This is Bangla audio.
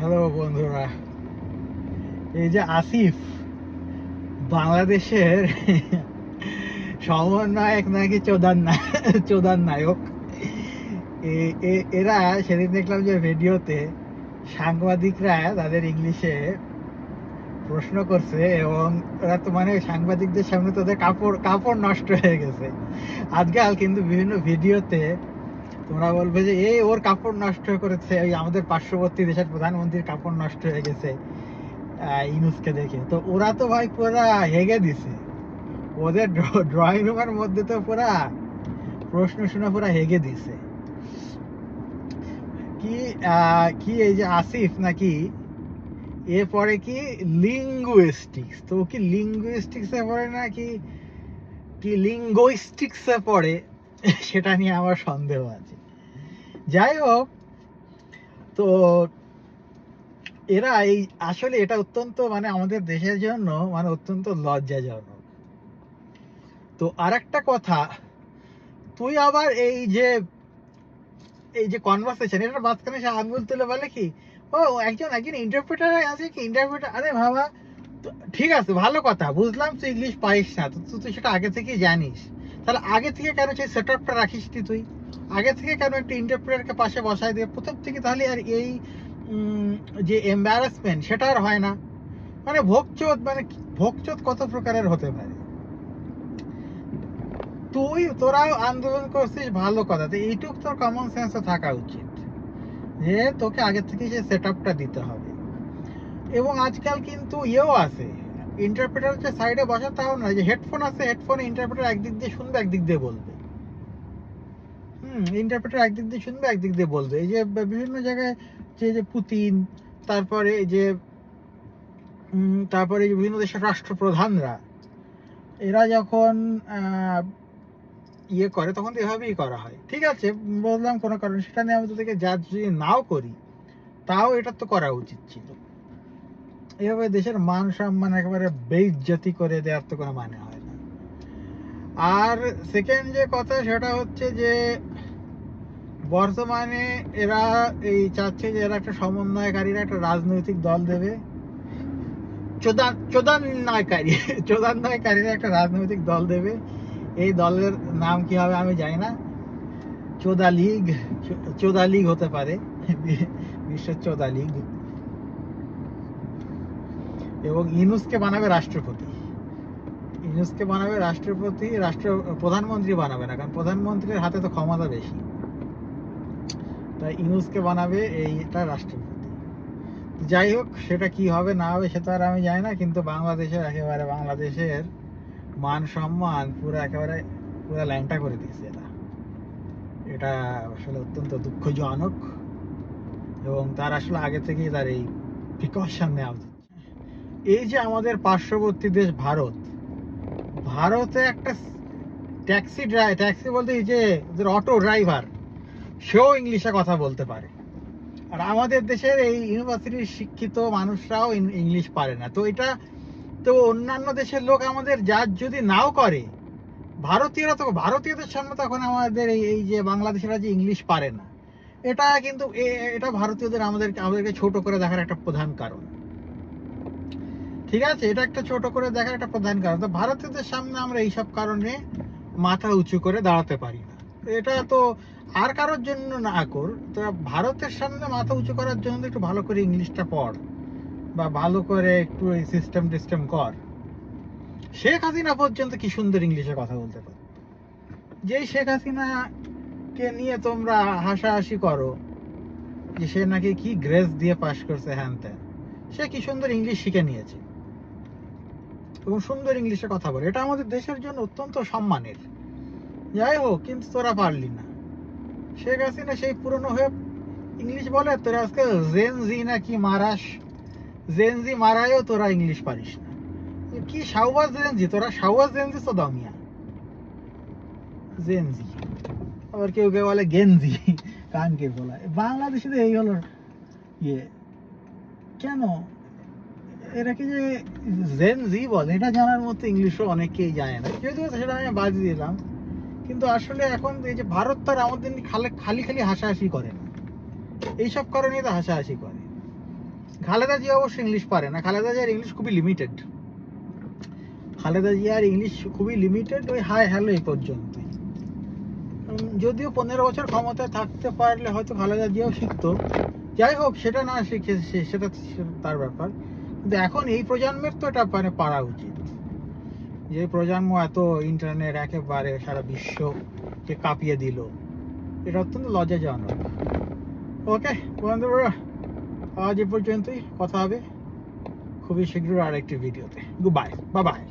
হ্যালো বন্ধুরা। এই যে আসিফ, বাংলাদেশের সমন্বয়ক নাকি চোদান না চোদান নায়ক? এরা সেদিন দেখলাম যে ভিডিওতে সাংবাদিকরা তাদের ইংলিশে প্রশ্ন করছে এবং ওরা তো মানে সাংবাদিকদের সামনে তাদের কাপড় কাপড় নষ্ট হয়ে গেছে। আজকাল কিন্তু বিভিন্ন ভিডিওতে তোমরা বলবে যে, এই ওর কাপড় নষ্ট করেছে ওই আমাদের পার্শ্ববর্তী দেশের প্রধানমন্ত্রীর কাপড় নষ্ট হয়ে গেছে। ইনুসকে দেখে। তো ওরা তো ভাই পুরা হেগে দিছে। ওদের ড্রয়িং রুমের মধ্যে তো পুরা প্রশ্ন শুনে পুরা হেগে দিছে। কি কি এই যে আসিফ নাকি এ পড়ে কি লিঙ্গুইস্টিক্স তো কি লিঙ্গুইস্টিক্স পড়ে নাকি, কি লিঙ্গুইস্টিক্স পড়ে, সেটা নিয়ে আমার সন্দেহ আছে। যাই হোক তো এরা এই আসলে এটা অত্যন্ত মানে আমাদের দেশের জন্য মানে অত্যন্ত লজ্জাজনক। তো আর একটা কথা, তুই আবার এই যে এই যে কনভারসেশন এটার মাঝখানে সে আঙ্গুল তুলে বলে কি, ও একজন একজন ইন্টারপ্রেটার আছে কি ইন্টারপ্রেটার আরে বাবা ঠিক আছে, ভালো কথা, বুঝলাম তুই ইংলিশ পারিস না তুই সেটা আগে থেকেই জানিস। তাহলে আগে থেকে কেন সেই সেট আপটা রাখিস তুই? আগে থেকে কেন একটা ইন্টারপ্রেটারকে পাশে বসায় দিয়ে? প্রথম থেকে তাহলে আর এই যে এম্বারাসমেন্ট সেটা আর হয় না। মানে ভোগচোদ মানে ভোগচোদ কত প্রকারের হতে পারে? তুই, তোরাও আন্দোলন করছিস, ভালো কথা। তো এইটুক তোর কমন সেন্সও থাকা উচিত। যে তোকে আগে থেকে যে সেট আপটা দিতে হবে। এবং আজকাল কিন্তু ইয়েও আছে। ইন্টারপ্রেটার যে সাইডে বসা তাও না যে হেডফোন আছে হেডফোনে ইন্টারপ্রেটার একদিক দিয়ে শুনবে, একদিক দিয়ে বলবে। হুম ইন্টারপ্রেটার একদিক দিয়ে শুনবে, একদিক দিয়ে বলবে। এই যে বিভিন্ন জায়গায় যে যে পুতিন, তারপরে এই যে তারপরে বিভিন্ন দেশের রাষ্ট্রপ্রধানরা, এরা যখন ইয়ে করে, তখন তো এভাবেই করা হয়। ঠিক আছে, বললাম কোনো কারণে, সেটা নিয়ে আমি তোদেরকে যা যদি নাও করি, তাও এটা তো করা উচিত ছিল। এভাবে দেশের মান সম্মান একেবারে বেইজ্জতি করে দেওয়ার তো কোনো মানে হয় আর সেকেন্ড যে কথা সেটা হচ্ছে যে, বর্তমানে এরা এই চাচ্ছে যে এরা একটা সমন্বয়কারীরা একটা রাজনৈতিক দল দেবে। চোদান চোদান্নয়কারী চোদান্নয়কারীরা একটা রাজনৈতিক দল দেবে। এই দলের নাম কি হবে আমি জানি না। চোদা লীগ চোদা লীগ হতে পারে। বিশ্ব চোদা লীগ। এবং ইনুসকে বানাবে রাষ্ট্রপতি। ইনুসকে বানাবে রাষ্ট্রপতি রাষ্ট্র প্রধানমন্ত্রী বানাবে না, কারণ প্রধানমন্ত্রীর হাতে তো ক্ষমতা বেশি। তাই ইনুসকে বানাবে এইটা রাষ্ট্রপতি যাই হোক, সেটা কি হবে, না হবে সেটা আর আমি জানি না, কিন্তু বাংলাদেশের একেবারে, বাংলাদেশের মান সম্মান পুরো একেবারে, পুরো ল্যাংটা করে দিয়েছে এটা। এটা আসলে অত্যন্ত দুঃখজনক এবং তার আসলে আগে থেকেই তার এই প্রিকশন নেওয়া উচিত। এই যে আমাদের পার্শ্ববর্তী দেশ ভারত ভারতে একটা ট্যাক্সি ড্রাই ট্যাক্সি বলতে যে অটো ড্রাইভার, সেও ইংলিশে কথা বলতে পারে। আর আমাদের দেশের এই ইউনিভার্সিটির শিক্ষিত মানুষরাও ইংলিশ পারে না। তো এটা, তো অন্যান্য দেশের লোক আমাদের যার যদি নাও করে, ভারতীয়রা তো, ভারতীয়দের সামনে তখন আমাদের এই এই যে বাংলাদেশিরা যে ইংলিশ পারে না। এটা কিন্তু এটা ভারতীয়দের আমাদের আমাদেরকে ছোট করে দেখার একটা প্রধান কারণ। ঠিক আছে? এটা একটা ছোট করে দেখার একটা প্রধান কারণ। তো ভারতীয়দের সামনে আমরা এইসব কারণে মাথা উঁচু করে দাঁড়াতে পারি না। এটা তো আর কারোর জন্য না কর তো ভারতের সামনে মাথা উঁচু করার জন্য একটু ভালো করে ইংলিশটা পড় বা ভালো করে একটু এই সিস্টেম টিস্টেম কর। শেখ হাসিনা পর্যন্ত কি সুন্দর ইংলিশে কথা বলতে পারে যেই শেখ হাসিনা কে নিয়ে তোমরা হাসাহাসি করো, যে সে নাকি কি গ্রেস দিয়ে পাশ করছে হ্যান ত্যান সে কি সুন্দর ইংলিশ শিখে নিয়েছে। এবং সুন্দর ইংলিশে কথা বলে। এটা আমাদের দেশের জন্য অত্যন্ত সম্মানের। যাই হোক, কিন্তু তোরা পারলি না। শেখ হাসিনা সেই পুরনো হয়ে ইংলিশ বলে, তোরা আজকে জেনজি না কি মারাস? জেনজি মারায়ও তোরা ইংলিশ পারিস না। কি সাউবাজ জেনজি তোরা সাউবাজ জেনজি তো দামিয়া জেনজি আবার কেউ কেউ বলে গেনজি কানকে বলা বাংলাদেশে এই হলো ইয়ে। কেন? যে জেনজি বলে, এটা জানার মতো ইংলিশও অনেকেই জানে না। যেহেতু সেটা আমি দিলাম। কিন্তু আসলে এখন এই যে ভারত তার আমাদের খালি খালি খালি হাসাহাসি করে না। এইসব কারণেই তো হাসাহাসি করে। খালেদা অবশ্য ইংলিশ পারে না। খালেদা জিয়ার ইংলিশ খুবই লিমিটেড খালেদা জিয়ার ইংলিশ খুবই লিমিটেড ওই হাই হ্যালো এই পর্যন্তই। যদিও পনেরো বছর ক্ষমতায় থাকতে পারলে হয়তো খালেদা জিয়াও শিখতো। যাই হোক, সেটা না শিখে সেটা তার ব্যাপার। কিন্তু এখন এই প্রজন্মের তো এটা মানে পারা উচিত। যে প্রজন্ম এত ইন্টারনেট একেবারে সারা বিশ্বকে কাঁপিয়ে দিল, এটা অত্যন্ত লজ্জাজনক। ওকে বন্ধুরা আজ এ পর্যন্তই, কথা হবে খুবই শীঘ্র আরেকটি ভিডিওতে গুড বাই বা বাই